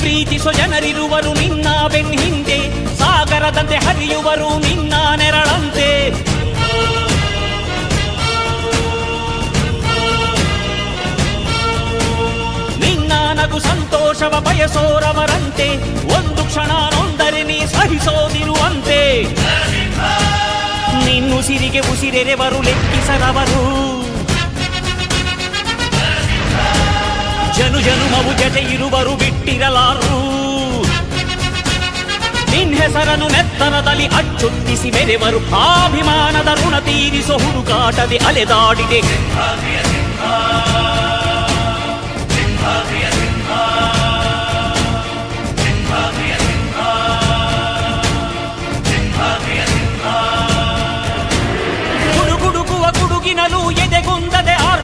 ಪ್ರೀತಿಸೋ ಜನರಿರುವರು ನಿನ್ನ ಬೆನ್ ಹಿಂದೆ ಸಾಗರದಂತೆ ಹರಿಯುವರು ನಿನ್ನ ನೆರಳಂತೆ. ನಿನ್ನ ನಗು ಸಂತೋಷವ ಬಯಸೋರವರಂತೆ, ಒಂದು ಕ್ಷಣ ನೊಂದರೆ ನೀ ಸಹಿಸೋದಿರುವಂತೆ. ನಿನ್ನುಸಿರಿಗೆ ಉಸಿರೆರೆವರು ಲೆಕ್ಕಿಸರವರು. ಜನು ಜನುಮವು ಜತೆ ಇರುವರು ಬಿಟ್ಟಿರಲಾರು ನಿನ್ ಹೆಸರನ್ನು ನೆತ್ತರದಲ್ಲಿ ಅಚ್ಚೊತ್ತಿಸಿ ಮೆರೆವರು ಅಭಿಮಾನದ ಋಣ ತೀರಿಸೋ ಹುಡುಕಾಟದೆ ಅಲೆದಾಡಿದೆ